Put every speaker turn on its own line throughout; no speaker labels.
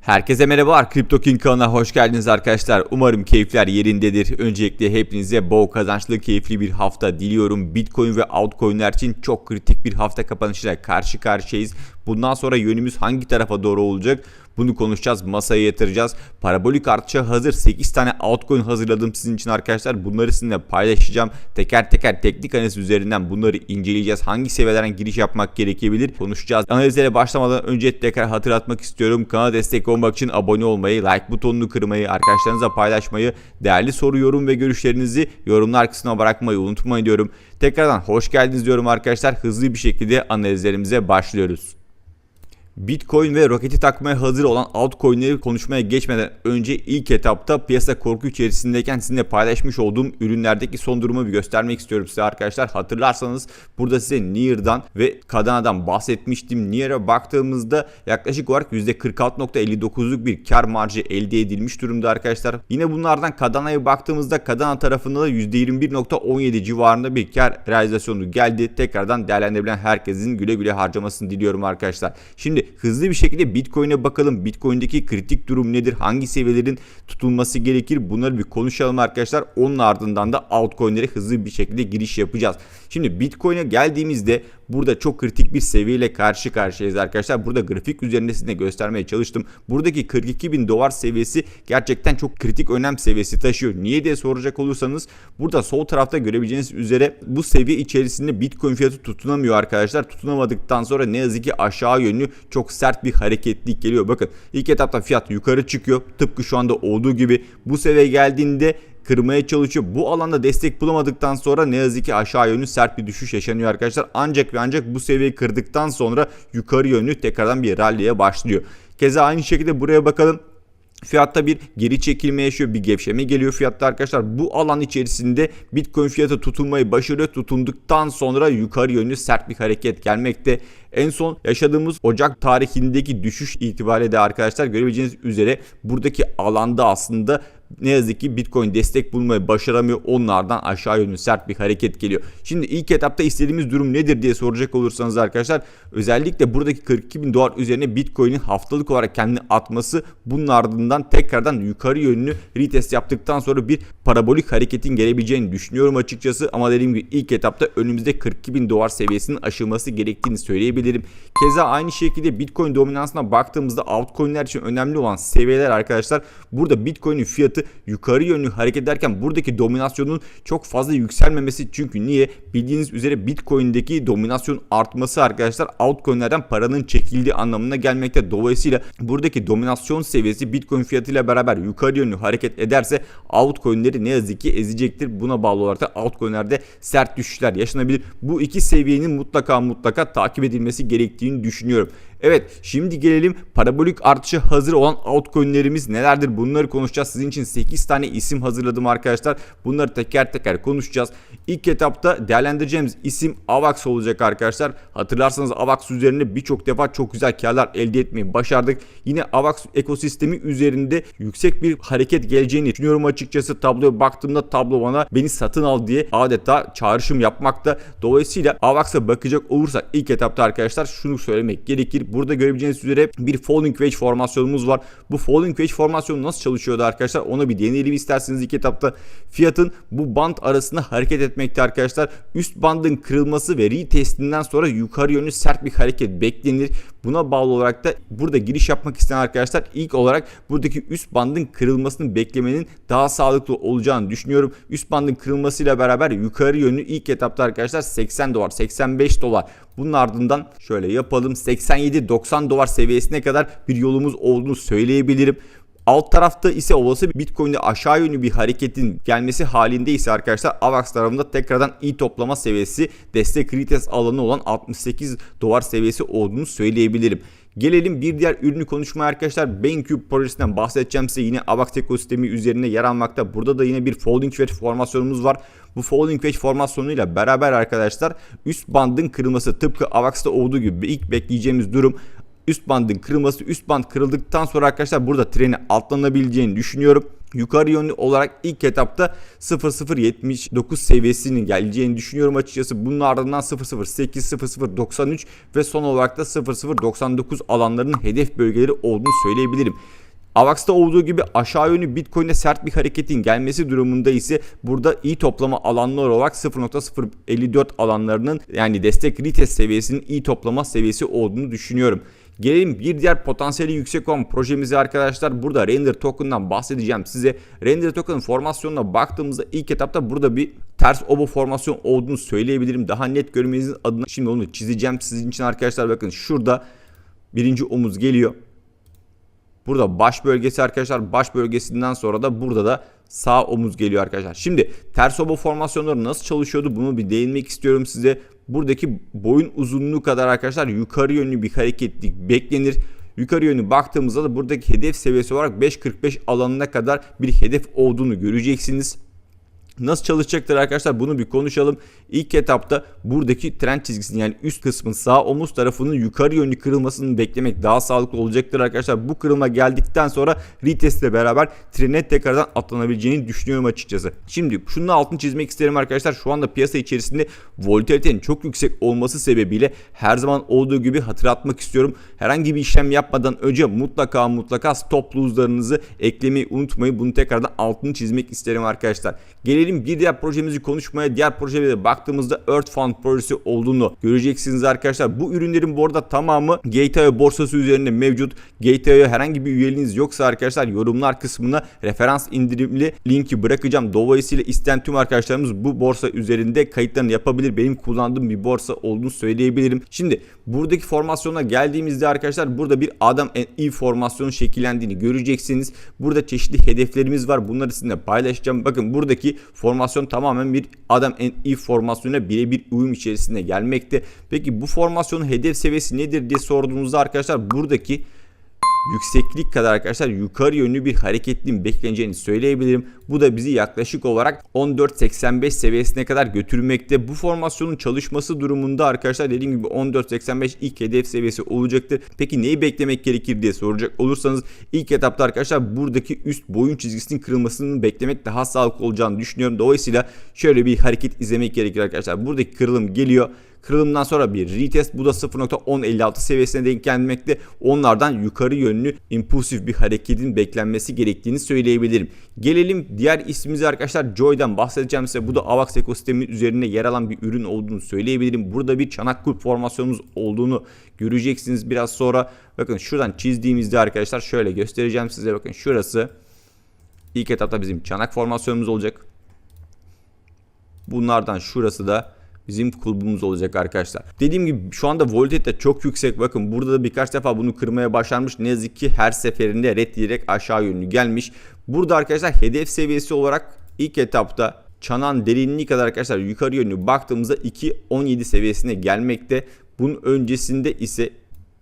Herkese merhabalar. Crypto King kanalına hoş geldiniz arkadaşlar. Umarım keyifler yerindedir. Öncelikle hepinize bol kazançlı, keyifli bir hafta diliyorum. Bitcoin ve altcoin'ler için çok kritik bir hafta kapanışıyla karşı karşıyayız. Bundan sonra yönümüz hangi tarafa doğru olacak? Bunu konuşacağız, masaya yatıracağız. Parabolik artışa hazır 8 tane altcoin hazırladım sizin için arkadaşlar. Bunları sizinle paylaşacağım. Teker teker teknik analiz üzerinden bunları inceleyeceğiz. Hangi seviyelerden giriş yapmak gerekebilir konuşacağız. Analizlere başlamadan önce tekrar hatırlatmak istiyorum. Kanala destek olmak için abone olmayı, like butonunu kırmayı, arkadaşlarınızla paylaşmayı, değerli soru, yorum ve görüşlerinizi yorumlar kısmına bırakmayı unutmayın diyorum. Tekrardan hoş geldiniz diyorum arkadaşlar. Hızlı bir şekilde analizlerimize başlıyoruz. Bitcoin ve roketi takmaya hazır olan altcoin'leri konuşmaya geçmeden önce ilk etapta piyasa korku içerisindeyken sizinle paylaşmış olduğum ürünlerdeki son durumu bir göstermek istiyorum size arkadaşlar. Hatırlarsanız burada size Near'dan ve Cadana'dan bahsetmiştim. Near'a baktığımızda yaklaşık olarak %46.59'luk bir kar marjı elde edilmiş durumda arkadaşlar. Yine bunlardan Cadana'ya baktığımızda Cadana tarafında da %21.17 civarında bir kar realizasyonu geldi. Tekrardan değerlendirebilen herkesin güle güle harcamasını diliyorum arkadaşlar. Şimdi hızlı bir şekilde Bitcoin'e bakalım. Bitcoin'deki kritik durum nedir? Hangi seviyelerin tutulması gerekir? Bunları bir konuşalım arkadaşlar. Onun ardından da altcoin'lere hızlı bir şekilde giriş yapacağız. Şimdi Bitcoin'e geldiğimizde burada çok kritik bir seviyeyle karşı karşıyayız arkadaşlar. Burada grafik üzerinde size göstermeye çalıştım. Buradaki 42 bin dolar seviyesi gerçekten çok kritik önem seviyesi taşıyor. Niye diye soracak olursanız burada sol tarafta görebileceğiniz üzere bu seviye içerisinde Bitcoin fiyatı tutunamıyor arkadaşlar. Tutunamadıktan sonra ne yazık ki aşağı yönlü çok sert bir hareketlik geliyor. Bakın ilk etapta fiyat yukarı çıkıyor. Tıpkı şu anda olduğu gibi bu seviye geldiğinde kırmaya çalışıyor. Bu alanda destek bulamadıktan sonra ne yazık ki aşağı yönlü sert bir düşüş yaşanıyor arkadaşlar. Ancak ve ancak bu seviyeyi kırdıktan sonra yukarı yönlü tekrardan bir ralliye başlıyor. Keza aynı şekilde buraya bakalım. Fiyatta bir geri çekilme yaşıyor, bir gevşeme geliyor fiyatta arkadaşlar. Bu alan içerisinde Bitcoin fiyatı tutulmayı başarıyor. Tutunduktan sonra yukarı yönlü sert bir hareket gelmekte. En son yaşadığımız Ocak tarihindeki düşüş itibariyle de arkadaşlar görebileceğiniz üzere buradaki alanda aslında ne yazık ki Bitcoin destek bulmayı başaramıyor. Onlardan aşağı yönlü sert bir hareket geliyor. Şimdi ilk etapta istediğimiz durum nedir diye soracak olursanız arkadaşlar özellikle buradaki 42 bin dolar üzerine Bitcoin'in haftalık olarak kendini atması bunun ardından tekrardan yukarı yönlü retest yaptıktan sonra bir parabolik hareketin gelebileceğini düşünüyorum açıkçası. Ama dediğim gibi ilk etapta önümüzde 42 bin dolar seviyesinin aşılması gerektiğini söyleyebilirim. Keza aynı şekilde Bitcoin dominansına baktığımızda altcoin'ler için önemli olan seviyeler arkadaşlar burada Bitcoin'in fiyatı yukarı yönlü hareket ederken buradaki dominasyonun çok fazla yükselmemesi çünkü niye? Bildiğiniz üzere Bitcoin'deki dominasyon artması arkadaşlar altcoin'lerden paranın çekildiği anlamına gelmekte. Dolayısıyla buradaki dominasyon seviyesi Bitcoin fiyatıyla beraber yukarı yönlü hareket ederse altcoin'leri ne yazık ki ezecektir. Buna bağlı olarak da altcoin'lerde sert düşüşler yaşanabilir. Bu iki seviyenin mutlaka mutlaka takip edilmesi gerektiğini düşünüyorum. Evet şimdi gelelim parabolik artışı hazır olan altcoin'lerimiz nelerdir bunları konuşacağız. Sizin için 8 tane isim hazırladım arkadaşlar. Bunları teker teker konuşacağız. İlk etapta değerlendireceğimiz isim AVAX olacak arkadaşlar. Hatırlarsanız AVAX üzerinde birçok defa çok güzel karlar elde etmeyi başardık. Yine AVAX ekosistemi üzerinde yüksek bir hareket geleceğini düşünüyorum açıkçası. Tabloya baktığımda tablo bana beni satın al diye adeta çağrışım yapmakta. Dolayısıyla AVAX'a bakacak olursak ilk etapta arkadaşlar şunu söylemek gerekir. Burada görebileceğiniz üzere bir falling wedge formasyonumuz var. Bu falling wedge formasyonu nasıl çalışıyordu arkadaşlar? Ona bir deneyelim isterseniz ilk etapta. Fiyatın bu band arasında hareket etmekte arkadaşlar. Üst bandın kırılması ve retestinden sonra yukarı yönlü sert bir hareket beklenir. Buna bağlı olarak da burada giriş yapmak isteyen arkadaşlar ilk olarak buradaki üst bandın kırılmasını beklemenin daha sağlıklı olacağını düşünüyorum. Üst bandın kırılmasıyla beraber yukarı yönlü ilk etapta arkadaşlar 80 dolar, 85 dolar. Bunun ardından şöyle yapalım 87-90 dolar seviyesine kadar bir yolumuz olduğunu söyleyebilirim. Alt tarafta ise olası Bitcoin'de aşağı yönlü bir hareketin gelmesi halinde ise arkadaşlar AVAX tarafında tekrardan iyi toplama seviyesi destek retest alanı olan 68 dolar seviyesi olduğunu söyleyebilirim. Gelelim bir diğer ürünü konuşmaya arkadaşlar. BankCube projesinden bahsedeceğim size yine AVAX ekosistemi üzerine yer almakta. Burada da yine bir folding wedge formasyonumuz var. Bu folding wedge formasyonuyla beraber arkadaşlar üst bandın kırılması tıpkı AVAX'ta olduğu gibi ilk bekleyeceğimiz durum üst bandın kırılması üst band kırıldıktan sonra arkadaşlar burada treni atlanabileceğini düşünüyorum. Yukarı yönlü olarak ilk etapta 0079 seviyesinin geleceğini düşünüyorum açıkçası. Bunun ardından 008, 0093 ve son olarak da 0099 alanlarının hedef bölgeleri olduğunu söyleyebilirim. AVAX'ta olduğu gibi aşağı yönlü Bitcoin'e sert bir hareketin gelmesi durumunda ise burada iyi toplama alanları olarak 0.054 alanlarının yani destek retest seviyesinin iyi toplama seviyesi olduğunu düşünüyorum. Gelelim bir diğer potansiyeli yüksek olan projemize arkadaşlar. Burada render token'dan bahsedeceğim size. Render token formasyonuna baktığımızda ilk etapta burada bir ters obo formasyon olduğunu söyleyebilirim. Daha net görmenizin adına şimdi onu çizeceğim sizin için arkadaşlar. Bakın şurada birinci omuz geliyor. Burada baş bölgesi arkadaşlar. Baş bölgesinden sonra da burada da sağ omuz geliyor arkadaşlar. Şimdi ters obo formasyonları nasıl çalışıyordu bunu bir değinmek istiyorum size. Buradaki boyun uzunluğu kadar arkadaşlar yukarı yönlü bir hareketlik beklenir. Yukarı yönlü baktığımızda da buradaki hedef seviyesi olarak 5.45 alanına kadar bir hedef olduğunu göreceksiniz. Nasıl çalışacaktır arkadaşlar bunu bir konuşalım. İlk etapta buradaki trend çizgisinin yani üst kısmın sağ omuz tarafının yukarı yönlü kırılmasını beklemek daha sağlıklı olacaktır arkadaşlar. Bu kırılma geldikten sonra retest ile beraber trene tekrardan atlanabileceğini düşünüyorum açıkçası. Şimdi şunun altını çizmek isterim arkadaşlar. Şu anda piyasa içerisinde volatilitenin çok yüksek olması sebebiyle her zaman olduğu gibi hatırlatmak istiyorum. Herhangi bir işlem yapmadan önce mutlaka mutlaka stop loss'larınızı eklemeyi unutmayın. Bunu tekrardan altını çizmek isterim arkadaşlar. Gelelim bir diğer projemizi konuşmaya. Diğer projeye baktığımızda Earth Fund projesi olduğunu göreceksiniz arkadaşlar. Bu ürünlerin bu arada tamamı Gate.io borsası üzerinde mevcut. Gate.io herhangi bir üyeliğiniz yoksa arkadaşlar yorumlar kısmına referans indirimli linki bırakacağım. Dolayısıyla isteyen tüm arkadaşlarımız bu borsa üzerinde kayıtlarını yapabilir. Benim kullandığım bir borsa olduğunu söyleyebilirim. Şimdi buradaki formasyona geldiğimizde arkadaşlar burada bir adam and Eve formasyonu şekillendiğini göreceksiniz. Burada çeşitli hedeflerimiz var. Bunları sizinle paylaşacağım. Bakın buradaki formasyon tamamen bir adam and Eve formasyonuna birebir uyum içerisinde gelmekte. Peki bu formasyonun hedef seviyesi nedir diye sorduğunuzda arkadaşlar buradaki yükseklik kadar arkadaşlar yukarı yönlü bir hareketliğin bekleneceğini söyleyebilirim. Bu da bizi yaklaşık olarak 14.85 seviyesine kadar götürmekte. Bu formasyonun çalışması durumunda arkadaşlar dediğim gibi 14.85 ilk hedef seviyesi olacaktır. Peki neyi beklemek gerekir diye soracak olursanız ilk etapta arkadaşlar buradaki üst boyun çizgisinin kırılmasını beklemek daha sağlıklı olacağını düşünüyorum. Dolayısıyla şöyle bir hareket izlemek gerekir arkadaşlar. Buradaki kırılım geliyor. Kırılımdan sonra bir retest bu da 0.1056 seviyesine denk gelmekte. Onlardan yukarı yönlü impulsif bir hareketin beklenmesi gerektiğini söyleyebilirim. Gelelim diğer ismimize arkadaşlar Joy'dan bahsedeceğim size. Bu da AVAX ekosistemi üzerinde yer alan bir ürün olduğunu söyleyebilirim. Burada bir çanak kulp formasyonumuz olduğunu göreceksiniz biraz sonra. Bakın şuradan çizdiğimizde arkadaşlar şöyle göstereceğim size. Bakın şurası ilk etapta bizim çanak formasyonumuz olacak. Bunlardan şurası da bizim kulübümüz olacak arkadaşlar. Dediğim gibi şu anda volatilite çok yüksek. Bakın burada da birkaç defa bunu kırmaya başarmış. Ne yazık ki her seferinde red direkt aşağı yönlü gelmiş. Burada arkadaşlar hedef seviyesi olarak ilk etapta çanan derinliği kadar arkadaşlar yukarı yönlü baktığımızda 2.17 seviyesine gelmekte. Bunun öncesinde ise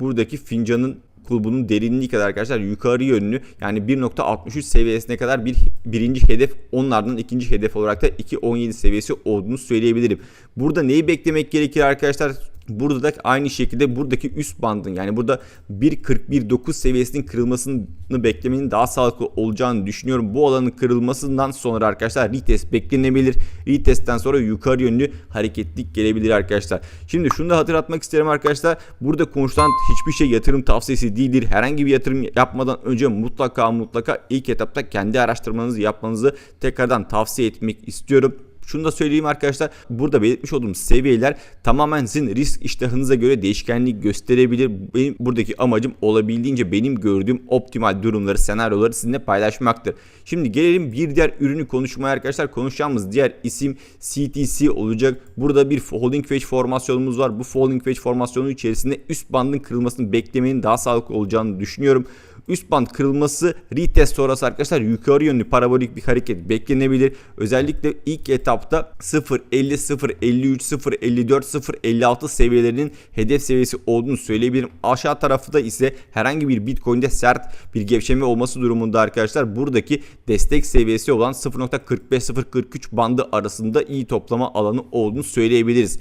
buradaki fincanın kulbunun derinliği kadar arkadaşlar yukarı yönlü yani 1.63 seviyesine kadar bir birinci hedef onlardan ikinci hedef olarak da 2.17 seviyesi olduğunu söyleyebilirim. Burada neyi beklemek gerekir arkadaşlar? Burada da aynı şekilde buradaki üst bandın yani burada 1.41.9 seviyesinin kırılmasını beklemenin daha sağlıklı olacağını düşünüyorum. Bu alanın kırılmasından sonra arkadaşlar retest beklenebilir. Retestten sonra yukarı yönlü hareketlik gelebilir arkadaşlar. Şimdi şunu da hatırlatmak isterim arkadaşlar. Burada konuşulan hiçbir şey yatırım tavsiyesi değildir. Herhangi bir yatırım yapmadan önce mutlaka mutlaka ilk etapta kendi araştırmanızı yapmanızı tekrardan tavsiye etmek istiyorum. Şunu da söyleyeyim arkadaşlar. Burada belirtmiş olduğum seviyeler tamamen sizin risk iştahınıza göre değişkenlik gösterebilir. Benim buradaki amacım olabildiğince benim gördüğüm optimal durumları, senaryoları sizinle paylaşmaktır. Şimdi gelelim bir diğer ürünü konuşmaya arkadaşlar. Konuşacağımız diğer isim CTC olacak. Burada bir holding wedge formasyonumuz var. Bu holding wedge formasyonu içerisinde üst bandın kırılmasını beklemenin daha sağlıklı olacağını düşünüyorum. Üst band kırılması retest sonrası arkadaşlar yukarı yönlü parabolik bir hareket beklenebilir. Özellikle ilk etapta 0.50, 0.53, 0.54, 0.56 seviyelerinin hedef seviyesi olduğunu söyleyebilirim. Aşağı tarafta ise herhangi bir Bitcoin'de sert bir gevşeme olması durumunda arkadaşlar buradaki destek seviyesi olan 0.45-0.43 bandı arasında iyi toplama alanı olduğunu söyleyebiliriz.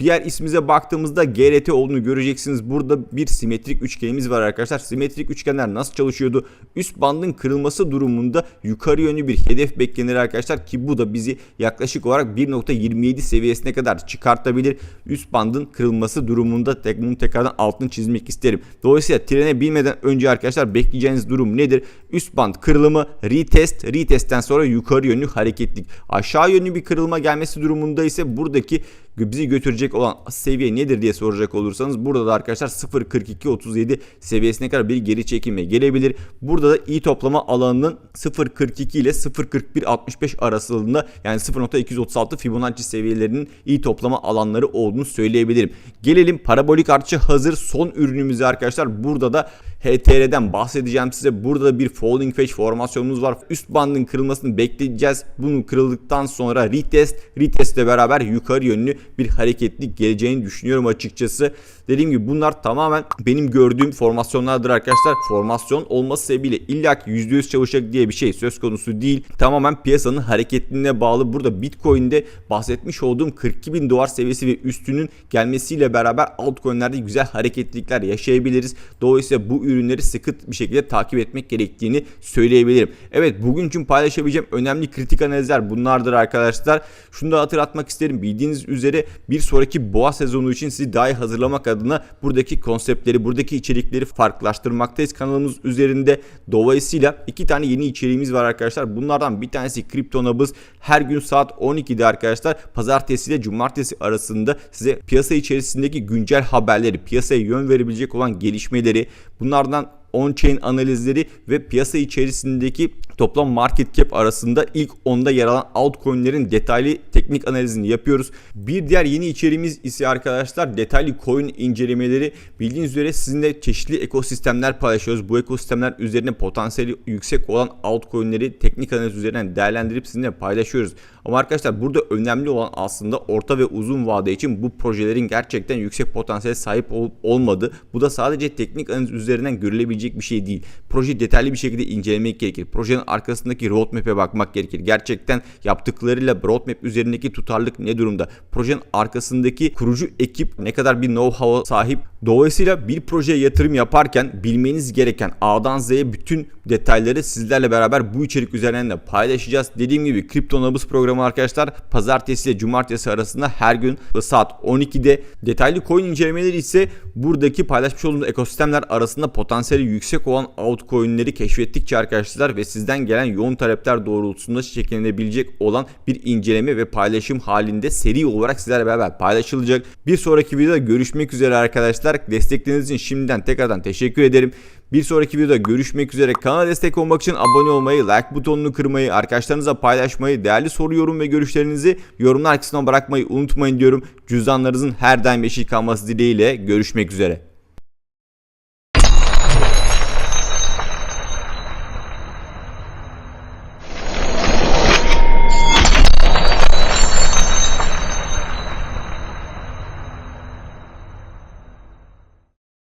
Diğer ismimize baktığımızda GRT olduğunu göreceksiniz. Burada bir simetrik üçgenimiz var arkadaşlar. Simetrik üçgenler nasıl çalışıyordu? Üst bandın kırılması durumunda yukarı yönlü bir hedef beklenir arkadaşlar ki bu da bizi yaklaşık olarak 1.27 seviyesine kadar çıkartabilir. Üst bandın kırılması durumunda tek, bunu tekrardan altını çizmek isterim. Dolayısıyla trene binmeden önce arkadaşlar bekleyeceğiniz durum nedir? Üst band kırılımı, retest, retestten sonra yukarı yönlü hareketlik. Aşağı yönlü bir kırılma gelmesi durumunda ise buradaki bizi götürecek olan seviye nedir diye soracak olursanız burada da arkadaşlar 0.42-37 seviyesine kadar bir geri çekilme gelebilir. Burada da iyi toplama alanının 0.42 ile 0.41-65 arasılığında yani 0.236 Fibonacci seviyelerinin iyi toplama alanları olduğunu söyleyebilirim. Gelelim parabolik artçı hazır son ürünümüze arkadaşlar. Burada da HTR'den bahsedeceğim size. Burada da bir falling wedge formasyonumuz var. Üst bandın kırılmasını bekleyeceğiz. Bunu kırıldıktan sonra retest, retest ile beraber yukarı yönlü bir hareketlik geleceğini düşünüyorum açıkçası. Dediğim gibi bunlar tamamen benim gördüğüm formasyonlardır arkadaşlar. Formasyon olması sebebiyle illaki %100 çalışacak diye bir şey söz konusu değil. Tamamen piyasanın hareketliliğine bağlı. Burada Bitcoin'de bahsetmiş olduğum 42 bin dolar seviyesi ve üstünün gelmesiyle beraber altcoin'lerde güzel hareketlilikler yaşayabiliriz. Dolayısıyla bu ürünleri sıkı bir şekilde takip etmek gerektiğini söyleyebilirim. Evet bugün için paylaşabileceğim önemli kritik analizler bunlardır arkadaşlar. Şunu da hatırlatmak isterim. Bildiğiniz üzere bir sonraki boğa sezonu için sizi daha iyi hazırlamak adına buradaki konseptleri, buradaki içerikleri farklılaştırmaktayız kanalımız üzerinde. Dolayısıyla iki tane yeni içeriğimiz var arkadaşlar. Bunlardan bir tanesi Kripto Nabız. Her gün saat 12'de arkadaşlar pazartesi ile cumartesi arasında size piyasa içerisindeki güncel haberleri, piyasaya yön verebilecek olan gelişmeleri, bunlardan on-chain analizleri ve piyasa içerisindeki toplam market cap arasında ilk onda yer alan altcoin'lerin detaylı teknik analizini yapıyoruz. Bir diğer yeni içeriğimiz ise arkadaşlar detaylı coin incelemeleri. Bildiğiniz üzere sizinle çeşitli ekosistemler paylaşıyoruz. Bu ekosistemler üzerine potansiyeli yüksek olan altcoin'leri teknik analiz üzerinden değerlendirip sizinle paylaşıyoruz. Ama arkadaşlar burada önemli olan aslında orta ve uzun vade için bu projelerin gerçekten yüksek potansiyel sahip ol- olmadı. Bu da sadece teknik analiz üzerinden görülebilecek bir şey değil. Proje detaylı bir şekilde incelemek gerekir. Projenin arkasındaki roadmap'e bakmak gerekir. Gerçekten yaptıklarıyla roadmap üzerindeki tutarlık ne durumda? Projenin arkasındaki kurucu ekip ne kadar bir know-how sahip? Dolayısıyla bir projeye yatırım yaparken bilmeniz gereken A'dan Z'ye bütün detayları sizlerle beraber bu içerik üzerinden de paylaşacağız. Dediğim gibi Kripto Nabız programı arkadaşlar pazartesi ile cumartesi arasında her gün saat 12'de detaylı coin incelemeleri ise buradaki paylaşmış olduğumuz ekosistemler arasında potansiyeli yüksek olan altcoin'leri keşfettikçe arkadaşlar ve sizden gelen yoğun talepler doğrultusunda şekillenebilecek olan bir inceleme ve paylaşım halinde seri olarak sizlerle beraber paylaşılacak. Bir sonraki videoda görüşmek üzere arkadaşlar. Destekleriniz için şimdiden tekrardan teşekkür ederim. Bir sonraki videoda görüşmek üzere. Kanala destek olmak için abone olmayı, like butonunu kırmayı, arkadaşlarınıza paylaşmayı, değerli soru, yorum ve görüşlerinizi yorumlar kısmına bırakmayı unutmayın diyorum. Cüzdanlarınızın her daim yeşil kalması dileğiyle görüşmek üzere.